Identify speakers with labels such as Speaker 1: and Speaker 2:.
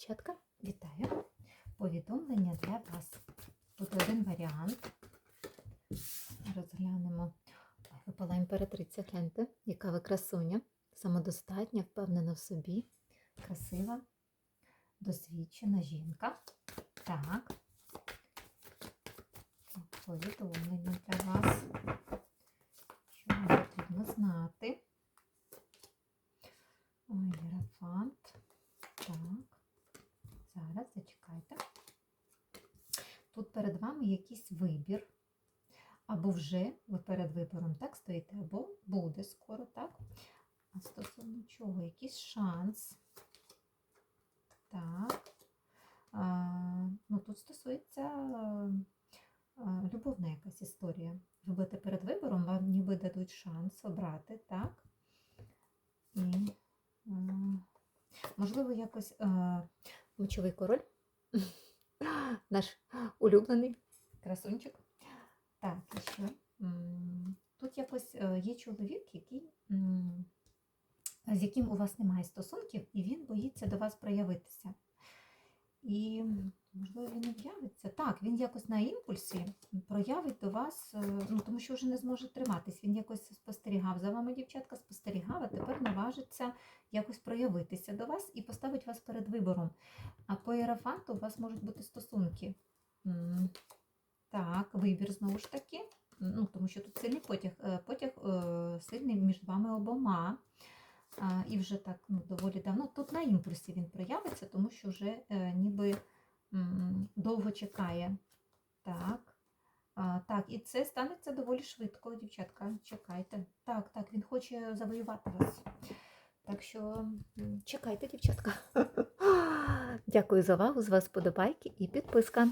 Speaker 1: дівчатка, вітаю! Повідомлення для вас. Тут один варіант. Розглянемо. Випала імператриця, гляньте, яка ви красуня, самодостатня, впевнена в собі, красива, досвідчена жінка. Так. Повідомлення для вас. Що вам потрібно знати? Ой, Єрафант. Так. Зараз зачекайте. Тут перед вами якийсь вибір. Або вже ви перед вибором так стоїте, або буде скоро, так? А стосовно чого? Якийсь шанс. Так. А, ну, тут стосується а, любовна якась історія. Ви будете перед вибором, вам ніби дадуть шанс обрати, так? І, а, можливо, якось а, мочовий король, наш улюблений красунчик. Так, і що? Тут якось е, є чоловік, який, з яким у вас немає стосунків, і він боїться до вас проявитися. І, можливо, він не в'явиться. Так, він якось на імпульсі проявить до вас, е, ну, тому що вже не зможе триматись. Він якось спостерігав за вами, дівчатка, спостерігав, а тепер наважиться якось проявитися до вас і поставить вас перед вибором. А по іерафанту у вас можуть бути стосунки. Так, вибір знову ж таки. Ну, тому що тут сильний потяг, е, потяг е, сильний між вами обома. І вже так ну, доволі давно. Тут на імпульсі він проявиться, тому що вже ніби довго чекає. Так. А, так, і це станеться доволі швидко, дівчатка. Чекайте. Так, так, він хоче завоювати вас. Так що чекайте, дівчатка. Дякую за увагу. З вас подобайки і підписка.